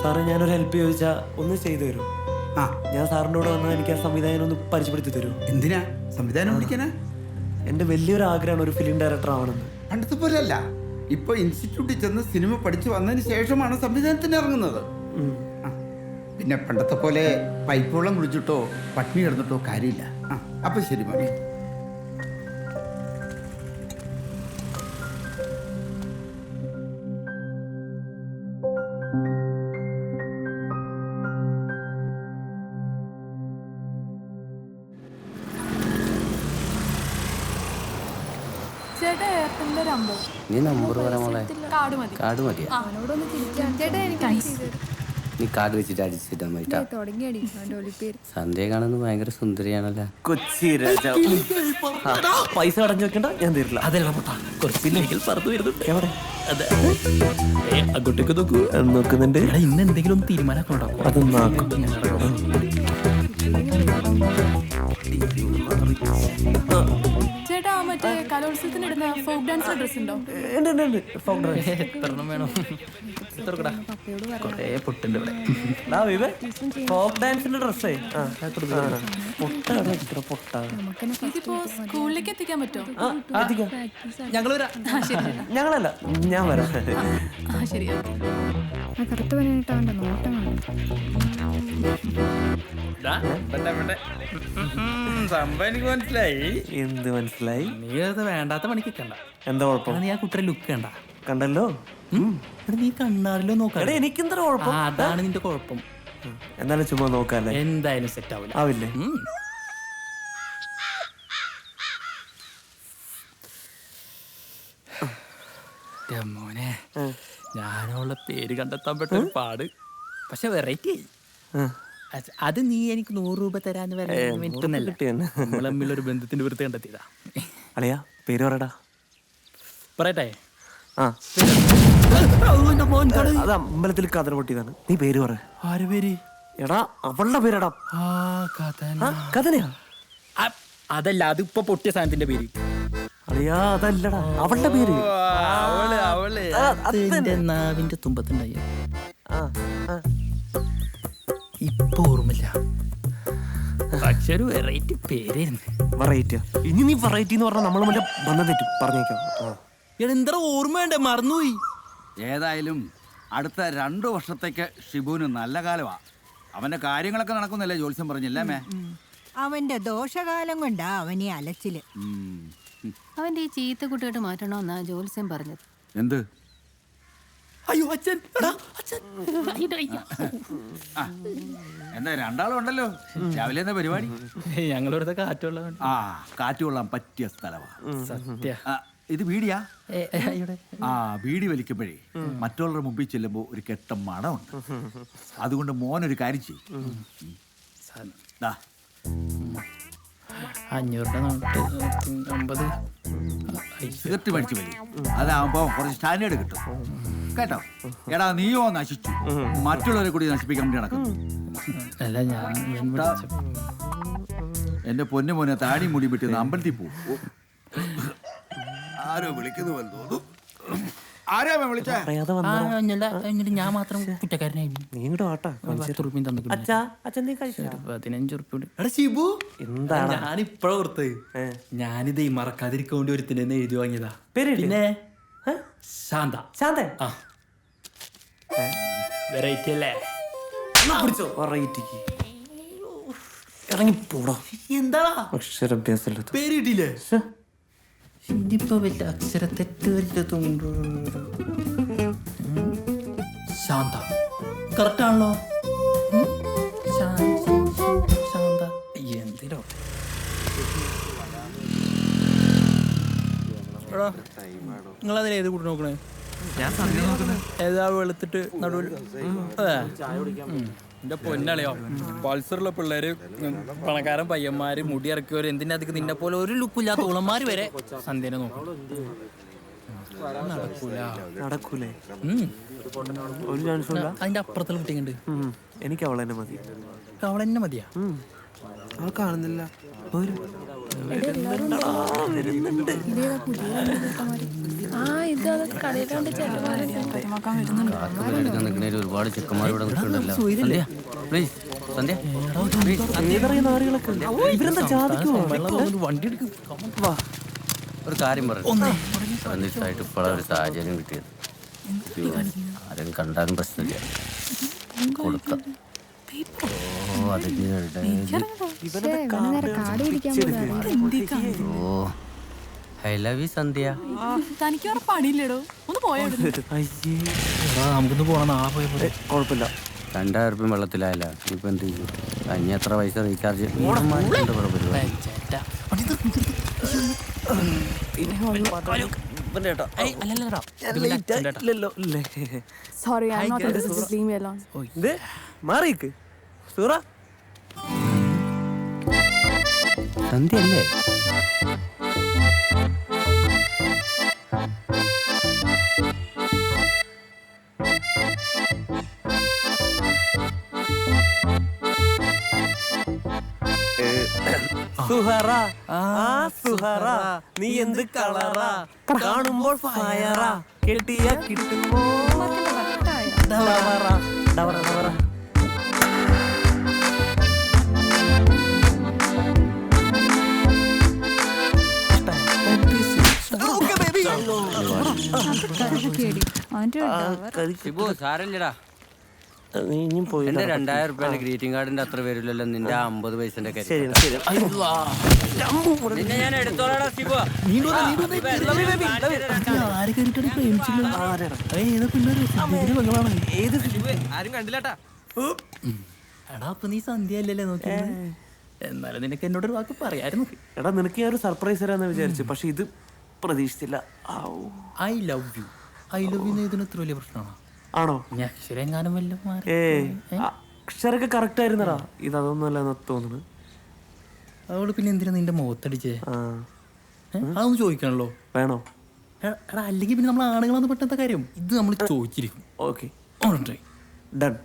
സാറേ ഞാനൊരു ഹെൽപ്പ് ചോദിച്ചാൽ ഒന്ന് ചെയ്തു തരും. ആ. ഞാൻ സാറിന്റെ കൂടെ വന്നാൽ എനിക്ക് ആ സംവിധാനം ഒന്ന് പരിചയപ്പെടുത്തി തരുമോ എന്തിനാ? സംവിധാനം പഠിക്കാനാ എന്റെ വലിയൊരു ആഗ്രഹമാണ് ഒരു ഫിലിം ഡയറക്ടർ ആവണമെന്ന്. പണ്ടത്തെ പോലെ അല്ല ഇപ്പൊ ഇൻസ്റ്റിറ്റ്യൂട്ടിൽ ചെന്ന് സിനിമ പഠിച്ചു വന്നതിന് ശേഷമാണ് സംവിധാനത്തിന് ഇറങ്ങുന്നത്. ആ. പിന്നെ പണ്ടത്തെ പോലെ പൈപ്പ് വെള്ളം കുടിച്ചിട്ടോ പട്ടിണി കിടന്നിട്ടോ കാര്യമില്ല. ആ. അപ്പൊ ശരി മോനെ. നീ നമ്പർ പറയാ മോളെ. കാർഡ് മതി. നീ കാർഡ് വെച്ചിട്ട് അടിച്ചിട്ടാ മതി സന്ധ്യ കാണുന്നത് ഭയങ്കര സുന്ദരിയാണല്ലോ. കൊച്ചി പൈസ അടഞ്ഞു വെക്കണ്ട ഞാൻ തരില്ല. അതല്ല പറന്നു വരുന്നുണ്ട്. എവിടെ? അതെ. അങ്ങോട്ടേക്ക് നോക്കൂ. നോക്കുന്നുണ്ട്. ഇന്ന് എന്തെങ്കിലും ഒന്ന് തീരുമാനം അത് നാക്കും ചേട്ടാ മറ്റേ കലോത്സവത്തിന് ഇടുന്ന ഫോക്ക് ഡാൻസ് ഡ്രസ് ഉണ്ടോ. എത്രണ്ണം വേണം? കൊറേ പൊട്ടുണ്ട് ഇവിടെ. ഫോക്ക് ഡാൻസിന്റെ ഡ്രസ്സേ ആ. പൊട്ടാണ് ഇത്ര പൊട്ടാണ്. ഇതിപ്പോ സ്കൂളിലേക്ക് എത്തിക്കാൻ പറ്റുമോ എത്തിക്കാം. ഞങ്ങൾ വരാം. ഞങ്ങളല്ല ഞാൻ വരാം. ആ ശരി കറുത്ത അവന്റെ നോട്ടം സംഭവം എനിക്ക് മനസ്സിലായി. എന്ത് മനസ്സിലായി? നീ അത് വേണ്ടാത്ത പണിക്ക് കണ്ട എന്താ കുഴപ്പം? നീ ആ കുട്ടിയുടെ ലുക്ക് കണ്ട. കണ്ടല്ലോ? നീ കണ്ണാറിലോ നോക്കാം? എനിക്കെന്താ കുഴപ്പം? അതാണ് നിന്റെ കുഴപ്പം. എന്നാലും ചുമ്മാ നോക്കാല്ലേ എന്തായാലും സെറ്റ് ആവില്ല? ആവില്ലേ. മോനെ ഞാനുള്ള പേര് കണ്ടെത്താൻ പറ്റും പാട് പക്ഷെ വെറൈറ്റി അത് നീ എനിക്ക് നൂറ് രൂപ തരാന്ന് പറയാൻ വേണ്ടിട്ടൊന്നല്ല കിട്ടിയെന്നെ. നമ്മൾ തമ്മിലൊരു ബന്ധത്തിന്റെ വൃത്തി കണ്ടെത്തിയതാ. അളിയാ പേര് പറയടാ. പറയട്ടെ. ആ. അത് അമ്പലത്തിൽ കഥന പൊട്ടിയതാണ്. നീ പേര് പറ. ആര് പേര്? എടാ അവളുടെ പേരടാ. ആ കഥ ആ കഥനയാ? അതല്ല അതിപ്പോ പൊട്ടിയ സാധനത്തിന്റെ പേര്. അളിയാ അതല്ലടാ അവളുടെ പേര്. അവൾ അവൾ. ആ, അത് എന്റെ നാവിന്റെ തുമ്പത്തുണ്ടായി. ആ ആ. ഇപ്പൊ ഓർമ്മില്ല പക്ഷെ ഒരു വെറൈറ്റി പേരായിരുന്നു. വെറൈറ്റിയാ ഇനി നീ വെറൈറ്റി എന്ന് പറഞ്ഞാൽ നമ്മൾ മറ്റേ ബന്ധം തെറ്റും പറഞ്ഞേക്കാം. ആ. എന്താ ഓർമ്മ വേണ്ടേ മറന്നുപോയി. ഏതായാലും അടുത്ത രണ്ടു വർഷത്തേക്ക് ഷിബുവിന് നല്ല കാലമാ. അവന്റെ കാര്യങ്ങളൊക്കെ നടക്കുന്നില്ലേ ജോത്സ്യം പറഞ്ഞില്ലേ മേ? അവന്റെ ദോഷകാലം കൊണ്ടാ അവനെ അലച്ചിൽ. ഉം. അവന്റെ ഈ ചീത്ത കുട്ടിയോട്ട് മാറ്റണമെന്നാ ജോത്സ്യം പറഞ്ഞത്. എന്ത്? അയ്യോ അച്ഛൻ. എടാ, അച്ഛൻ. ആ, എന്താ രണ്ടാളും ഉണ്ടല്ലോ രാവിലെ എന്താ പരിപാടി? ഞങ്ങളിവിടുത്തെ കാറ്റുള്ള ആ കാറ്റ് കൊള്ളാൻ പറ്റിയ സ്ഥലമാ സത്യ. ആ, ഇത് വീടിയാ? ആ ബീഡി വലിക്കുമ്പോഴേ മറ്റുള്ളവരുടെ മുമ്പിൽ ചെല്ലുമ്പോൾ ഒരു കെട്ട മണമുണ്ട്. അതുകൊണ്ട് മോനൊരു കാര്യം ചെയ്യും. ദാ. അഞ്ഞൂറിന്റെ നോട്ട് അമ്പത് സിഗരറ്റ് മേടിച്ച് വലി അതാകുമ്പോ കുറച്ച് സ്റ്റാൻഡേർഡ് കിട്ടും. കേട്ടോ. എടാ നീയോ നശിച്ചു. മറ്റുള്ളവരെ കൂടി നശിപ്പിക്കാൻ വേണ്ടി നടക്കുന്നു. അല്ല ഞാൻ എന്റെ പൊന്നു മോനെ താടി മുടി വിട്ട് അമ്പലത്തിൽ പോകും ആരോ വിളിക്കുന്നു തോന്നുന്നു. ആരാ വിളിച്ച? ഞാൻ മാത്രം കുറ്റക്കാരനായി ഞാനിതേ മറക്കാതിരിക്കാൻ വേണ്ടി ഒരുത്തിനെ എഴുതി വാങ്ങിയതാ? പിന്നെ? ശാന്ത. ശാന്തേ ആ. വെറൈറ്റി അല്ലേ? പിടിച്ചോ? വെറൈറ്റിക്ക് ഇറങ്ങി പോടാ എന്താ അക്ഷരാഭ്യാസമില്ലാത്ത. പേര് കിട്ടിയില്ലേ ഇതിപ്പോ വല്ല അക്ഷരത്തെറ്റ് വല്ലതുണ്ടോ ഉം. ശാന്ത. കറക്റ്റ് നിങ്ങളതിൽ ഏത് കൂടെ നോക്കണേ? ഞാൻ ഏതാ വെളുത്തിട്ട് നടുവിൽ? എന്റെ പൊന്നളിയോ പൾസറുള്ള പിള്ളേര് പണക്കാരൻ പയ്യന്മാര് മുടി ഇറക്കിയവര് എന്തിനധികം നിന്നെ പോലെ ഒരു ലുക്കില്ലാത്ത ഉളന്മാര് വരെ സന്ധ്യനെ നോക്കും. നടക്കൂല. ഒരു ചാൻസ് അതിന്റെ അപ്പുറത്തുള്ള കുട്ടിയുണ്ട് എനിക്ക് അവളെന്നെ മതി. അവളെന്നെ മതിയാ? അവൾ കാണുന്നില്ല. ആ നിൽക്കുന്നതിൽ ഒരുപാട് ചെക്കന്മാർ ഇവിടെ നിൽക്കുന്നുണ്ടല്ലോ. സന്ധ്യ പ്ലീസ് വണ്ടി എടുക്കും. വാ. ഒരു കാര്യം പറഞ്ഞു ഇപ്പോഴാണ് ഒരു സാഹചര്യം കിട്ടിയത്. ആരും കണ്ടാലും പ്രശ്നമില്ല. കൊടുക്കാം. ഓ അതിന് ഓ ഐ ലവ് യു സന്ധ്യ. തനിക്ക് വേറെ പണിയില്ലടോ. ഒന്ന് പോയോ അയ്യേ. നമുക്കൊന്ന് പോണം നാളെ പോയപ്പോ ഏ, കുഴപ്പമില്ല. രണ്ടായിരം റുപ്യ വെള്ളത്തിലായല്ല. ഇപ്പൊ എന്ത് ചെയ്യും? അഞ്ഞ എത്ര പൈസ recharge? Sorry I not interested leave me alone ഇത് മാറിക്ക് സൂറ. സന്ധ്യ സുഹറ. ആ സുഹറ. നീ എന്ത് കളറാ? കാണുമ്പോൾ ഫയറാ കെട്ടിയ കിട്ടുമോ? ഡവറ ഡവറ ഡവറ. ഷിബു സാരല്ലടാ നീ ഇനിയും പോയി എന്റെ രണ്ടായിരം റുപ്യന്റെ ഗ്രീറ്റിംഗ് കാർഡിന്റെ അത്ര വരില്ലല്ലോ നിന്റെ ആ അമ്പത് പൈസന്റെ ശരി ശരി. നിന്നെ ഞാൻ എടുത്തോളാടാ ഷിബു. ആര് കയറിയിട്ടാണ് പ്രേമിച്ചില്ല ഏത് ആരും കണ്ടില്ലട്ടാ. എടാ അപ്പൊ നീ സന്ധ്യ അല്ലല്ലേ നോക്കിയത് എന്നാലും നിനക്ക് എന്നോട് ഒരു വാക്ക് പറയായിരുന്നു. എടാ നിനക്ക് ഞാൻ ഒരു സർപ്രൈസ് തരാന്ന് വിചാരിച്ചു. പക്ഷെ ഇത് പ്രതീക്ഷിച്ചില്ല. I love you. I love you ഇതിന് എത്ര വലിയ പ്രശ്നമാണോ? ആണോ? ഞാൻ അക്ഷരെങ്ങാനും വല്ലതും മാറി. ഏ അക്ഷരൊക്കെ കറക്റ്റ് ആയിരുന്നടാ. ഇത് അതൊന്നുമല്ല തോന്നുന്നു. അവൾ പിന്നെ എന്തിനാ നിന്റെ മുഖത്തടിച്ചേ? അതൊന്ന് ചോദിക്കണല്ലോ. വേണോ? എടാ അല്ലെങ്കിൽ പിന്നെ നമ്മൾ ആണുങ്ങളാന്ന് പെട്ടെന്ന കാര്യം? ഇത് നമ്മൾ ചോദിച്ചിരിക്കും. ഓക്കെ. ഡൺ.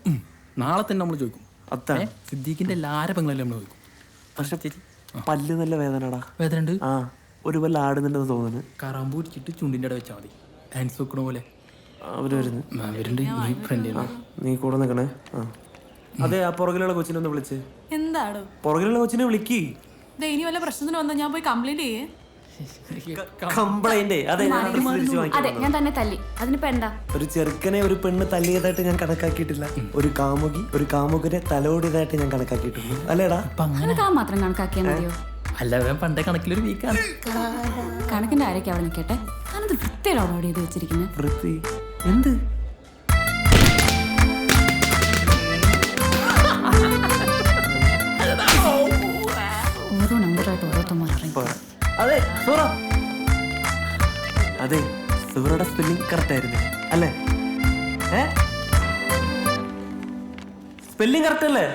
നാളെ തന്നെ നമ്മൾ ചോദിക്കും. അതാണ് സിദ്ദീഖിന്റെ പെങ്ങളെല്ലാം നമ്മൾ ചോദിക്കും. പക്ഷെ പല്ല് നല്ല വേദനടാ. വേദന ഉണ്ട് ആ. ഒരു വല്ല ആടുന്നുണ്ടെന്ന് തോന്നുന്നു. കറാമ്പൂ പിടിച്ചിട്ട് ചുണ്ടിന്റെ അവിടെ വെച്ചാൽ മതി. ഹാൻഡ്സ് വെക്കണ പോലെ. അവർ വരുന്നു. അവരുണ്ട്. ഈ ഫ്രണ്ട് നീ കൂടെ നിൽക്കണേ ആ. അതെ ആ പുറകിലുള്ള കൊച്ചിനെ ഒന്ന് വിളിച്ച്. എന്താണ് പുറകിലുള്ള കൊച്ചിനെ വിളിക്ക്. ദേ ഇനി വല്ല പ്രശ്നത്തിന് വന്നാൽ ഞാൻ പോയി കംപ്ലൈന്റ് ചെയ്യേ. കംപ്ലൈന്റ് അതെ ഞാൻ അഡ്രസ് തിരിച്ച് വാങ്ങിക്കാം അതെ ഞാൻ തന്നെ തല്ലി. അതിനിപ്പോ എന്താ? ഒരു ചെറുക്കനെ ഒരു പെണ്ണ് തല്ലിയതായിട്ട് ഞാൻ കണക്കാക്കിയിട്ടില്ല. ഒരു കാമുകി ഒരു കാമുകനെ തലോടിയതായിട്ട് ഞാൻ കണക്കാക്കിയിട്ടുള്ളൂ അല്ലേടാ? അങ്ങനെ കാ മാത്രം കണക്കാക്കിയാൽ മതിയോ? അല്ല അവൻ പണ്ടേ കണക്കിലൊരു വീക്കാണ് കണക്കിന്റെ ആരൊക്കെ അവിടെ നിൽക്കട്ടെ ഞാനത് വൃത്തിയിലാണ് അവിടെ ചെയ്ത് വെച്ചിരിക്കുന്നത് വൃത്തി. എന്ത്? ഓരോ നമ്പറായിട്ട് ഓരോരുത്തന്മാർ. അതെ സൂറ. അതെ സൂറയുടെ സ്പെല്ലിംഗ് കറക്റ്റ് ആയിരുന്നു. അല്ലേ? ഏ? സ്പെല്ലിംഗ് കറക്റ്റ് അല്ലേ?